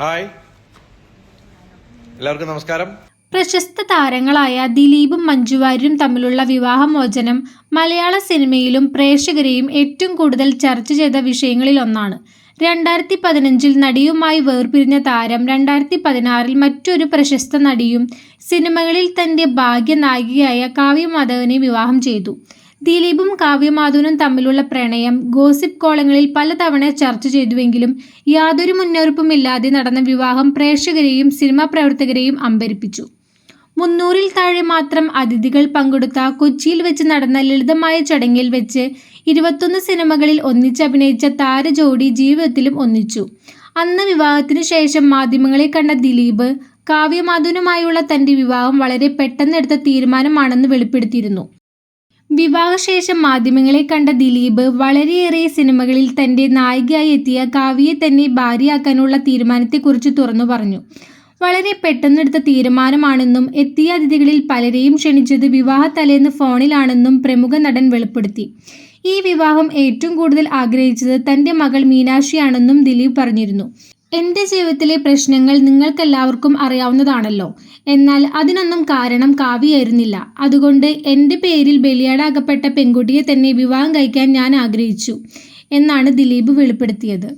Hi. എല്ലാവർക്കും നമസ്കാരം. പ്രശസ്ത താരങ്ങളായ ദിലീപും മഞ്ജുവാര്യരും തമ്മിലുള്ള വിവാഹമോചനം മലയാള സിനിമയിലും പ്രേക്ഷകരെയും ഏറ്റവും കൂടുതൽ ചർച്ച ചെയ്ത വിഷയങ്ങളിൽ ഒന്നാണ് രണ്ടായിരത്തി പതിനഞ്ചിൽ നടിയുമായി വേർപിരിഞ്ഞ താരം രണ്ടായിരത്തി പതിനാറിൽ മറ്റൊരു പ്രശസ്ത നടിയും സിനിമകളിൽ തന്റെ ഭാഗ്യനായികയായ കാവ്യമാധവനെ വിവാഹം ചെയ്തു. ദിലീപും കാവ്യമാധുനും തമ്മിലുള്ള പ്രണയം ഗോസിപ്പ് കോളങ്ങളിൽ പലതവണ ചർച്ച ചെയ്തുവെങ്കിലും യാതൊരു മുന്നറിയിപ്പുമില്ലാതെ നടന്ന വിവാഹം പ്രേക്ഷകരെയും സിനിമാ പ്രവർത്തകരെയും അമ്പരിപ്പിച്ചു. മുന്നൂറിൽ താഴെ മാത്രം അതിഥികൾ പങ്കെടുത്ത കൊച്ചിയിൽ വെച്ച് നടന്ന ലളിതമായ ചടങ്ങിൽ വെച്ച് ഇരുപത്തൊന്ന് സിനിമകളിൽ ഒന്നിച്ചഭിനയിച്ച താരജോഡി ജീവിതത്തിലും ഒന്നിച്ചു. അന്ന് വിവാഹത്തിനു ശേഷം മാധ്യമങ്ങളെ കണ്ട ദിലീപ് കാവ്യമാധുനുമായുള്ള തന്റെ വിവാഹം വളരെ പെട്ടെന്നെടുത്ത തീരുമാനമാണെന്ന് വെളിപ്പെടുത്തിയിരുന്നു. വിവാഹശേഷം മാധ്യമങ്ങളെ കണ്ട ദിലീപ് വളരെയേറെ സിനിമകളിൽ തന്റെ നായികയായി എത്തിയ കാവ്യയെ തന്നെ ഭാര്യയാക്കാനുള്ള തീരുമാനത്തെക്കുറിച്ച് തുറന്നു പറഞ്ഞു. വളരെ പെട്ടെന്നെടുത്ത തീരുമാനമാണെന്നും എത്തിയ അതിഥികളിൽ പലരെയും ക്ഷണിച്ചത് വിവാഹ തലേന്ന് ഫോണിലാണെന്നും പ്രമുഖ നടൻ വെളിപ്പെടുത്തി. ഈ വിവാഹം ഏറ്റവും കൂടുതൽ ആഗ്രഹിച്ചത് തന്റെ മകൾ മീനാക്ഷിയാണെന്നും ദിലീപ് പറഞ്ഞിരുന്നു. എന്റെ ജീവിതത്തിലെ പ്രശ്നങ്ങൾ നിങ്ങൾക്കെല്ലാവർക്കും അറിയാവുന്നതാണല്ലോ. എന്നാൽ അതിനൊന്നും കാരണം കാവ്യായിരുന്നില്ല അതുകൊണ്ട് എന്റെ പേരിൽ ബലിയാടാകപ്പെട്ട പെൺകുട്ടിയെ തന്നെ വിവാഹം കഴിക്കാൻ ഞാൻ ആഗ്രഹിച്ചു എന്നാണ് ദിലീപ് വെളിപ്പെടുത്തിയത്.